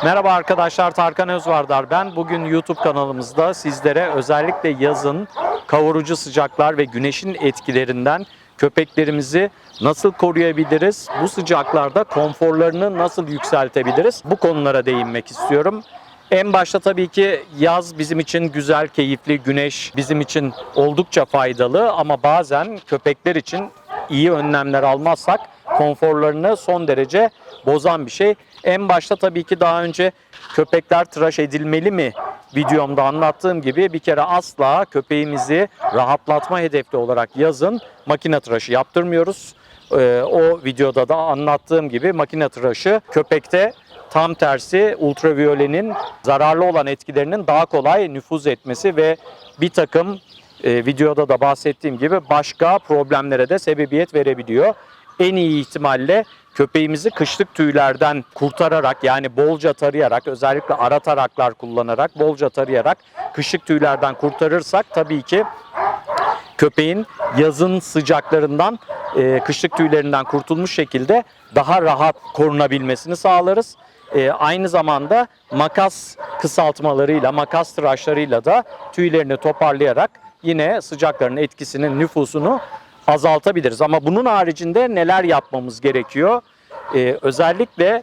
Merhaba arkadaşlar Tarkan Özvardar ben. Bugün YouTube kanalımızda sizlere özellikle yazın kavurucu sıcaklar ve güneşin etkilerinden köpeklerimizi nasıl koruyabiliriz? Bu sıcaklarda konforlarını nasıl yükseltebiliriz? Bu konulara değinmek istiyorum. En başta tabii ki yaz bizim için güzel, keyifli, güneş bizim için oldukça faydalı ama bazen köpekler için iyi önlemler almazsak konforlarını son derece bozan bir şey. En başta tabii ki daha önce köpekler tıraş edilmeli mi videomda anlattığım gibi bir kere asla köpeğimizi rahatlatma hedefli olarak yazın makine tıraşı yaptırmıyoruz. Ee, o videoda da anlattığım gibi makine tıraşı köpekte tam tersi ultraviyolenin zararlı olan etkilerinin daha kolay nüfuz etmesi ve bir takım e, videoda da bahsettiğim gibi başka problemlere de sebebiyet verebiliyor. En iyi ihtimalle köpeğimizi kışlık tüylerden kurtararak yani bolca tarayarak özellikle ara taraklar kullanarak bolca tarayarak kışlık tüylerden kurtarırsak tabii ki köpeğin yazın sıcaklarından, e, kışlık tüylerinden kurtulmuş şekilde daha rahat korunabilmesini sağlarız. E, aynı zamanda makas kısaltmalarıyla, makas tıraşlarıyla da tüylerini toparlayarak yine sıcakların etkisinin nüfusunu azaltabiliriz. Ama bunun haricinde neler yapmamız gerekiyor? E, özellikle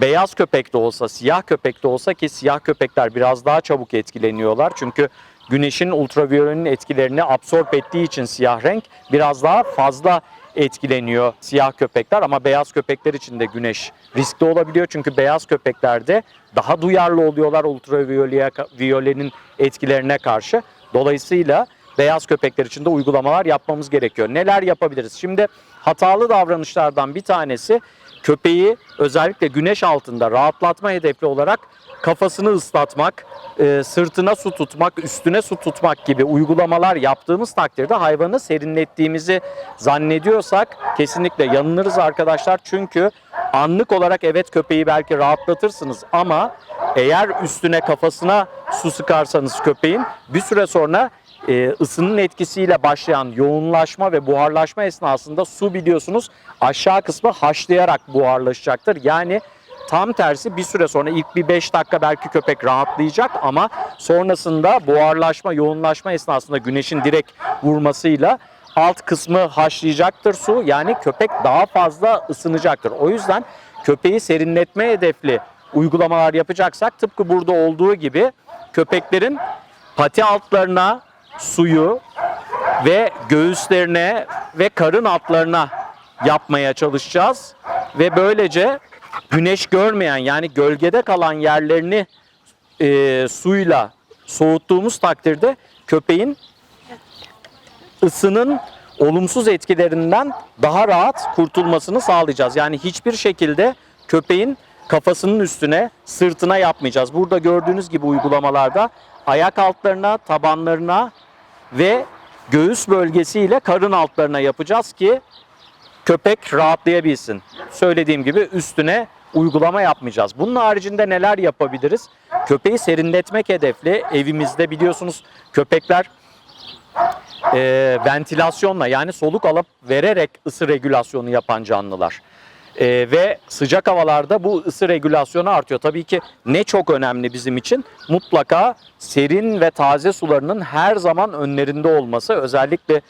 beyaz köpek de olsa, siyah köpek de olsa ki siyah köpekler biraz daha çabuk etkileniyorlar. Çünkü güneşin ultraviyolenin etkilerini absorp ettiği için siyah renk biraz daha fazla etkileniyor siyah köpekler ama beyaz köpekler için de güneş riskli olabiliyor. Çünkü beyaz köpeklerde daha duyarlı oluyorlar ultraviyolenin etkilerine karşı. Dolayısıyla beyaz köpekler için de uygulamalar yapmamız gerekiyor. Neler yapabiliriz? Şimdi hatalı davranışlardan bir tanesi köpeği özellikle güneş altında rahatlatma hedefli olarak kafasını ıslatmak, e, sırtına su tutmak, üstüne su tutmak gibi uygulamalar yaptığımız takdirde hayvanı serinlettiğimizi zannediyorsak kesinlikle yanılırız arkadaşlar. Çünkü anlık olarak evet köpeği belki rahatlatırsınız ama eğer üstüne kafasına su sıkarsanız köpeğin bir süre sonra e, ısının etkisiyle başlayan yoğunlaşma ve buharlaşma esnasında su biliyorsunuz aşağı kısmı haşlayarak buharlaşacaktır. Yani tam tersi bir süre sonra ilk bir 5 dakika belki köpek rahatlayacak ama sonrasında buharlaşma, yoğunlaşma esnasında güneşin direkt vurmasıyla alt kısmı haşlayacaktır su. Yani köpek daha fazla ısınacaktır. O yüzden köpeği serinletme hedefli uygulamalar yapacaksak tıpkı burada olduğu gibi köpeklerin pati altlarına suyu ve göğüslerine ve karın altlarına yapmaya çalışacağız. Ve böylece güneş görmeyen yani gölgede kalan yerlerini e, suyla soğuttuğumuz takdirde köpeğin ısının olumsuz etkilerinden daha rahat kurtulmasını sağlayacağız. Yani hiçbir şekilde köpeğin kafasının üstüne, sırtına yapmayacağız. Burada gördüğünüz gibi uygulamalarda ayak altlarına, tabanlarına ve göğüs bölgesiyle karın altlarına yapacağız ki köpek rahatlayabilsin. Söylediğim gibi üstüne uygulama yapmayacağız. Bunun haricinde neler yapabiliriz? Köpeği serinletmek hedefli evimizde biliyorsunuz köpekler e, ventilasyonla yani soluk alıp vererek ısı regülasyonu yapan canlılar. E, ve sıcak havalarda bu ısı regülasyonu artıyor. Tabii ki ne çok önemli bizim için mutlaka serin ve taze sularının her zaman önlerinde olması. Özellikle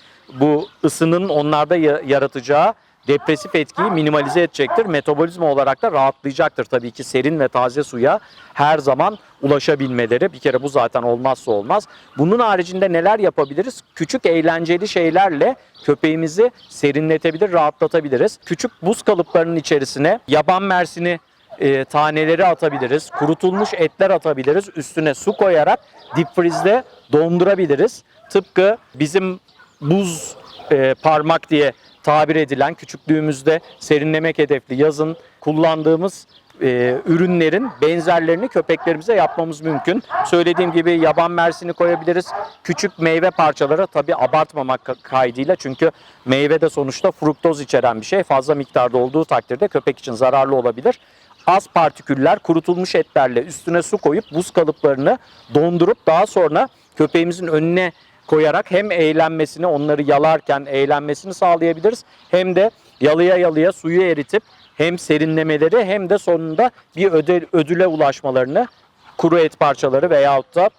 bu ısının onlarda ya- yaratacağı depresif etkiyi minimalize edecektir. Metabolizma olarak da rahatlayacaktır tabii ki serin ve taze suya her zaman ulaşabilmeleri. Bir kere bu zaten olmazsa olmaz. Bunun haricinde neler yapabiliriz? Küçük eğlenceli şeylerle köpeğimizi serinletebilir, rahatlatabiliriz. Küçük buz kalıplarının içerisine yaban mersini e, taneleri atabiliriz. Kurutulmuş etler atabiliriz. Üstüne su koyarak dip frizde dondurabiliriz. Tıpkı bizim buz e, parmak diye tabir edilen küçüklüğümüzde serinlemek hedefli yazın kullandığımız e, ürünlerin benzerlerini köpeklerimize yapmamız mümkün. Söylediğim gibi yaban mersini koyabiliriz. Küçük meyve parçaları tabi abartmamak ka- kaydıyla çünkü meyve de sonuçta fruktoz içeren bir şey. Fazla miktarda olduğu takdirde köpek için zararlı olabilir. Az partiküller kurutulmuş etlerle üstüne su koyup buz kalıplarını dondurup daha sonra köpeğimizin önüne koyarak hem eğlenmesini onları yalarken eğlenmesini sağlayabiliriz hem de yalıya yalıya suyu eritip hem serinlemeleri hem de sonunda bir öde- ödüle ulaşmalarını kuru et parçaları veyahut da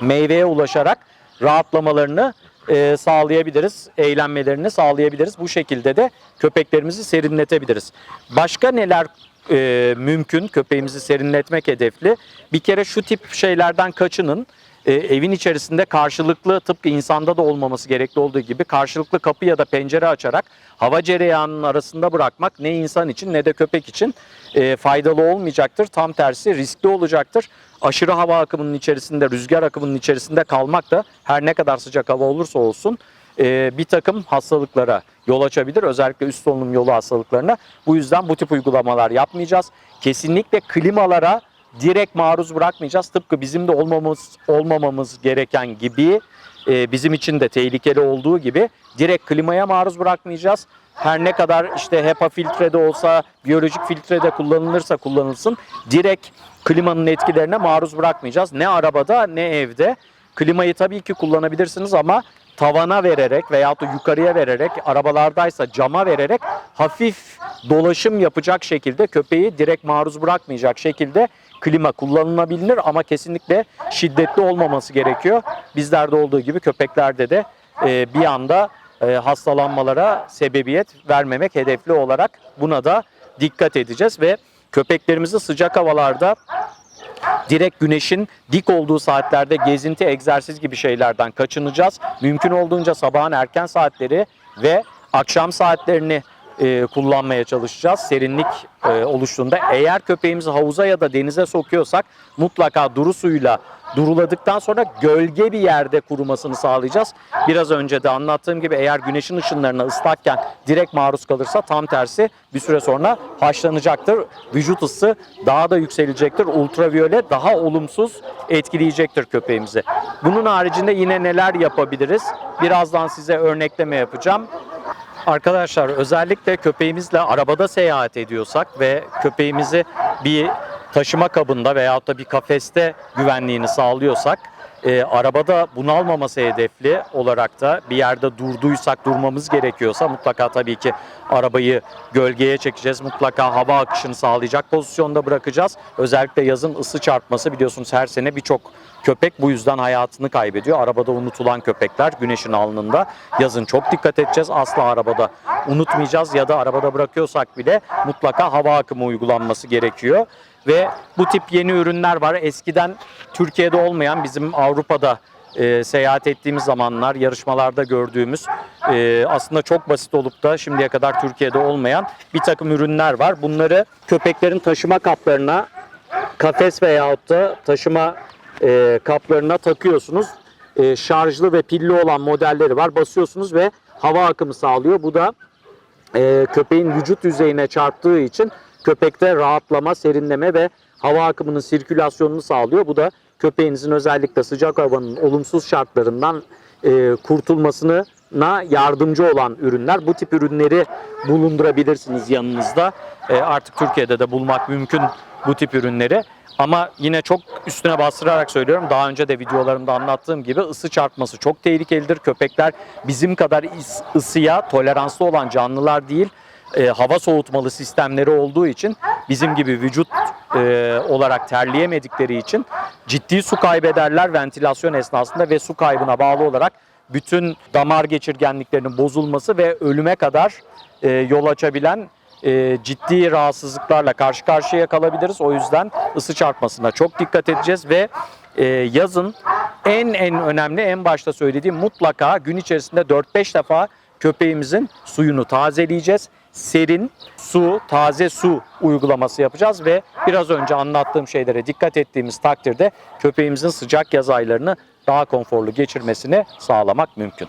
meyveye ulaşarak rahatlamalarını e, sağlayabiliriz, eğlenmelerini sağlayabiliriz. Bu şekilde de köpeklerimizi serinletebiliriz. Başka neler e, mümkün köpeğimizi serinletmek hedefli? Bir kere şu tip şeylerden kaçının. E, evin içerisinde karşılıklı tıpkı insanda da olmaması gerekli olduğu gibi karşılıklı kapı ya da pencere açarak hava cereyanının arasında bırakmak ne insan için ne de köpek için e, faydalı olmayacaktır. Tam tersi riskli olacaktır. Aşırı hava akımının içerisinde, rüzgar akımının içerisinde kalmak da her ne kadar sıcak hava olursa olsun e, bir takım hastalıklara yol açabilir. Özellikle üst solunum yolu hastalıklarına. Bu yüzden bu tip uygulamalar yapmayacağız. Kesinlikle klimalara direkt maruz bırakmayacağız. Tıpkı bizim de olmamız olmamamız gereken gibi e, bizim için de tehlikeli olduğu gibi direkt klimaya maruz bırakmayacağız. Her ne kadar işte HEPA filtrede olsa, biyolojik filtrede kullanılırsa kullanılsın direkt klimanın etkilerine maruz bırakmayacağız. Ne arabada ne evde. Klimayı tabii ki kullanabilirsiniz ama tavana vererek veyahut da yukarıya vererek arabalardaysa cama vererek hafif dolaşım yapacak şekilde köpeği direkt maruz bırakmayacak şekilde klima kullanılabilir ama kesinlikle şiddetli olmaması gerekiyor. Bizlerde olduğu gibi köpeklerde de e, bir anda e, hastalanmalara sebebiyet vermemek hedefli olarak buna da dikkat edeceğiz ve köpeklerimizi sıcak havalarda direkt güneşin dik olduğu saatlerde gezinti, egzersiz gibi şeylerden kaçınacağız. Mümkün olduğunca sabahın erken saatleri ve akşam saatlerini e, kullanmaya çalışacağız. Serinlik e, oluştuğunda eğer köpeğimizi havuza ya da denize sokuyorsak mutlaka duru suyla duruladıktan sonra gölge bir yerde kurumasını sağlayacağız. Biraz önce de anlattığım gibi eğer güneşin ışınlarına ıslakken direkt maruz kalırsa tam tersi bir süre sonra haşlanacaktır. Vücut ısı daha da yükselecektir. Ultraviyole daha olumsuz etkileyecektir köpeğimizi. Bunun haricinde yine neler yapabiliriz? Birazdan size örnekleme yapacağım. Arkadaşlar özellikle köpeğimizle arabada seyahat ediyorsak ve köpeğimizi bir taşıma kabında veyahut da bir kafeste güvenliğini sağlıyorsak e, arabada bunalmaması hedefli olarak da bir yerde durduysak durmamız gerekiyorsa mutlaka tabii ki arabayı gölgeye çekeceğiz. Mutlaka hava akışını sağlayacak pozisyonda bırakacağız. Özellikle yazın ısı çarpması biliyorsunuz her sene birçok köpek bu yüzden hayatını kaybediyor. Arabada unutulan köpekler güneşin alnında. Yazın çok dikkat edeceğiz. Asla arabada unutmayacağız ya da arabada bırakıyorsak bile mutlaka hava akımı uygulanması gerekiyor. Ve bu tip yeni ürünler var. Eskiden Türkiye'de olmayan bizim Avrupa'da e, seyahat ettiğimiz zamanlar yarışmalarda gördüğümüz e, aslında çok basit olup da şimdiye kadar Türkiye'de olmayan bir takım ürünler var. Bunları köpeklerin taşıma kaplarına kafes veyahut da taşıma e, kaplarına takıyorsunuz. E, şarjlı ve pilli olan modelleri var. Basıyorsunuz ve hava akımı sağlıyor. Bu da e, köpeğin vücut yüzeyine çarptığı için köpekte rahatlama, serinleme ve hava akımının sirkülasyonunu sağlıyor. Bu da köpeğinizin özellikle sıcak havanın olumsuz şartlarından e, kurtulmasına yardımcı olan ürünler. Bu tip ürünleri bulundurabilirsiniz yanınızda. E, artık Türkiye'de de bulmak mümkün bu tip ürünleri. Ama yine çok üstüne bastırarak söylüyorum. Daha önce de videolarımda anlattığım gibi ısı çarpması çok tehlikelidir. Köpekler bizim kadar ısıya toleranslı olan canlılar değil. E, hava soğutmalı sistemleri olduğu için bizim gibi vücut e, olarak terleyemedikleri için ciddi su kaybederler ventilasyon esnasında ve su kaybına bağlı olarak bütün damar geçirgenliklerinin bozulması ve ölüme kadar e, yol açabilen e, ciddi rahatsızlıklarla karşı karşıya kalabiliriz. O yüzden ısı çarpmasına çok dikkat edeceğiz ve e, yazın en en önemli en başta söylediğim mutlaka gün içerisinde 4-5 defa köpeğimizin suyunu tazeleyeceğiz. Serin su, taze su uygulaması yapacağız ve biraz önce anlattığım şeylere dikkat ettiğimiz takdirde köpeğimizin sıcak yaz aylarını daha konforlu geçirmesini sağlamak mümkün.